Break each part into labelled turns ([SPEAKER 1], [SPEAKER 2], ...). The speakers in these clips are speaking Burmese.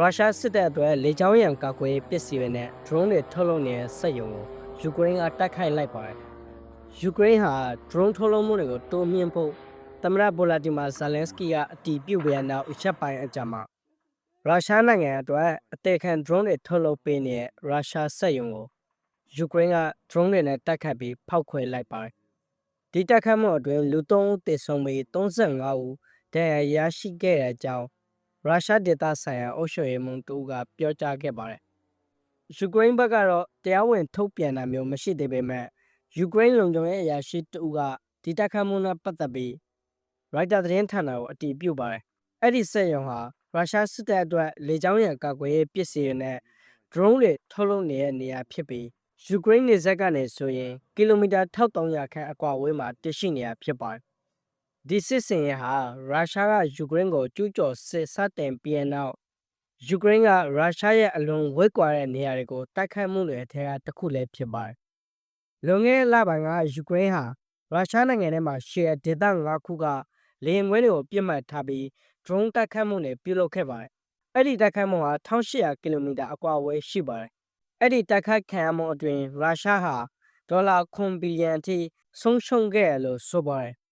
[SPEAKER 1] ရုရှားစစ်တပ်အတွက်လေကြောင်းရန်ကာကွယ်ရေးပစ္စည်းတွေနဲ့ drone တွေထုတ်လုပ်နေတဲ့စက်ရုံကိုယူကရိန်းကတိုက်ခိုက်လိုက်ပါတယ်။ယူကရိန်းဟာ drone ထုတ်လုပ်မှုတွေကိုတိုးမြှင့်ဖို့သမ္မတဗိုလာဒီမာဇာလန်စကီကအတည်ပြုပြီးတဲ့နောက်ရက်ပိုင်းအကြာမှာရုရှားနိုင်ငံအတွက်အသေးခံ drone တွေထုတ်လုပ်ပေးနေတဲ့ရုရှားစက်ရုံကိုယူကရိန်းက drone တွေနဲ့တိုက်ခိုက်ပြီးဖောက်ခွဲလိုက်ပါတယ်။ဒီတိုက်ခိုက်မှုအတွင်းလူ3ဦးသေဆုံးပြီး35ဦးဒဏ်ရာရရှိခဲ့တဲ့အကြောင်း ရုရှားဒေသဆိုင်ရာအုပ်ချုပ်ရေးမှူးတူကပြောကြားခဲ့ပါတယ်။ယူကရိန်းဘက်ကတော့တရားဝင်ထုတ်ပြန်တာမျိုးမရှိသေးပေမဲ့ယူကရိန်းလုံခြုံရေးအရာရှိတူကဒီတိုက်ခိုက်မှုနဲ့ပတ်သက်ပြီးရိုက်တာသတင်းဌာနကိုအတည်ပြုပါတယ်။အဲ့ဒီစက်ရုံဟာရုရှားစစ်တပ်အတွက်လေကြောင်းရန်ကာကွယ်ရေးပစ္စည်းတွေနဲ့ drone တွေထုတ်လုပ်နေတဲ့နေရာဖြစ်ပြီးယူကရိန်းနေဆက်ကနေဆိုရင်ကီလိုမီတာ1300ခန့်အကွာအဝေးမှာတည်ရှိနေတာဖြစ်ပါတယ်။ ဒီစစ်စင်ရဟာရုရှားကယူကရိန်းကိုကျူးကျော်စစ်စတင်ပြီးတဲ့နောက်ယူကရိန်းကရုရှားရဲ့အလွန်ဝေးကွာတဲ့နေရာတွေကိုတိုက်ခိုက်မှုတွေအထက်ကတစ်ခုလည်းဖြစ်ပါတယ်။လွန်ခဲ့တဲ့လပိုင်းကယူကရိန်းဟာရုရှားနိုင်ငံထဲမှာရှေ့ဒေသ၅ခုကလေယာဉ်ကွင်းတွေကိုပြစ်မှတ်ထားပြီး drone တိုက်ခိုက်မှုတွေပြုလုပ်ခဲ့ပါတယ်။အဲ့ဒီတိုက်ခိုက်မှုဟာ1800ကီလိုမီတာအကွာအဝေးရှိပါတယ်။အဲ့ဒီတိုက်ခိုက်ခံရမှုအတွင်းရုရှားဟာဒေါ်လာ9ဘီလီယံအထိဆုံးရှုံးခဲ့ရလို့ဆိုပါတယ်။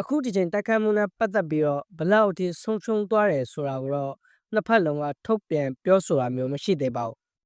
[SPEAKER 1] အခုဒီချိန်တိုက်ခိုက်မှုနဲ့ပတ်သက်ပြီးတော့ဘယ်လောက်အထိဆုံးရှုံးသွားတယ်ဆိုတာကိုတော့နှစ်ဖက်လုံးကထုတ်ပြန်ပြောဆိုတာမျိုးမရှိသေးပါဘူး